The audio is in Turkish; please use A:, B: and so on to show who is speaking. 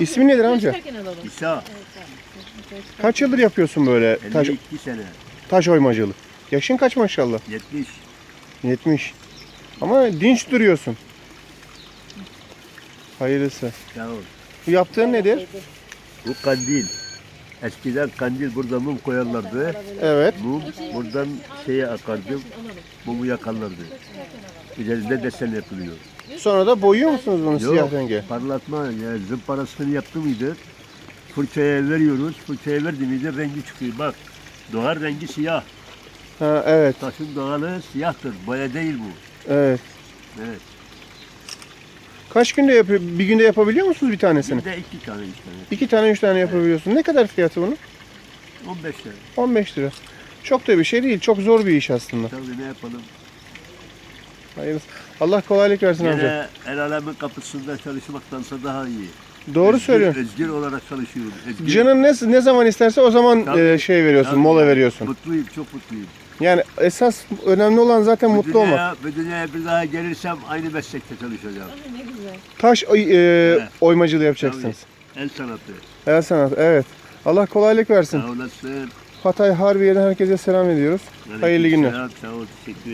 A: İsmi nedir amca?
B: İsa
A: Kaç yıldır yapıyorsun böyle taş,
B: 52 sene.
A: taş oymacılık? Yaşın kaç maşallah?
B: 70.
A: 70. Ama dinç duruyorsun. Hayırlısı.
B: Sağ ol.
A: Bu yaptığın nedir?
B: Bu kandil. Eskiden kandil burada mum koyarlardı.
A: Evet.
B: Mum buradan şeye akardı. Mumu yakarlardı. Üzerinde desen yapılıyor.
A: Sonra da boyuyor musunuz bunu siyah renge?
B: parlatma yani zımparasını yaptı mıydı? Fırçaya veriyoruz. Fırçaya verdi miydi rengi çıkıyor. Bak doğal rengi siyah.
A: Ha, evet.
B: Taşın doğalı siyahtır. Boya değil bu.
A: Evet.
B: Evet.
A: Kaç günde yapıyor? Bir günde yapabiliyor musunuz bir tanesini?
B: Bir de iki tane işte.
A: İki tane, üç tane yapabiliyorsun. Ne kadar fiyatı bunun?
B: 15 lira.
A: 15 lira. Çok da bir şey değil. Çok zor bir iş aslında.
B: Tabii ne yapalım.
A: Hayırlısı. Allah kolaylık versin amca.
B: Yine el alemin kapısında çalışmaktansa daha iyi.
A: Doğru
B: Özgür-
A: söylüyorsun.
B: Özgür olarak çalışıyorum. Özgür.
A: Canın ne, ne zaman isterse o zaman
B: Tabii,
A: e, şey veriyorsun,
B: tabii.
A: mola veriyorsun.
B: Mutluyum, çok mutluyum.
A: Yani esas önemli olan zaten
B: Bu
A: mutlu olmak.
B: dünyaya, bu dünyaya bir daha gelirsem aynı meslekte çalışacağım.
C: Ay, ne güzel.
A: Taş oy- e, oymacılığı yapacaksınız.
B: El sanatı.
A: El sanatı, evet. Allah kolaylık versin.
B: Sağ olasın.
A: Hatay Harbiye'den herkese selam ediyoruz. Hayırlı günler.
B: Aleykümselam, Sağ ol, teşekkür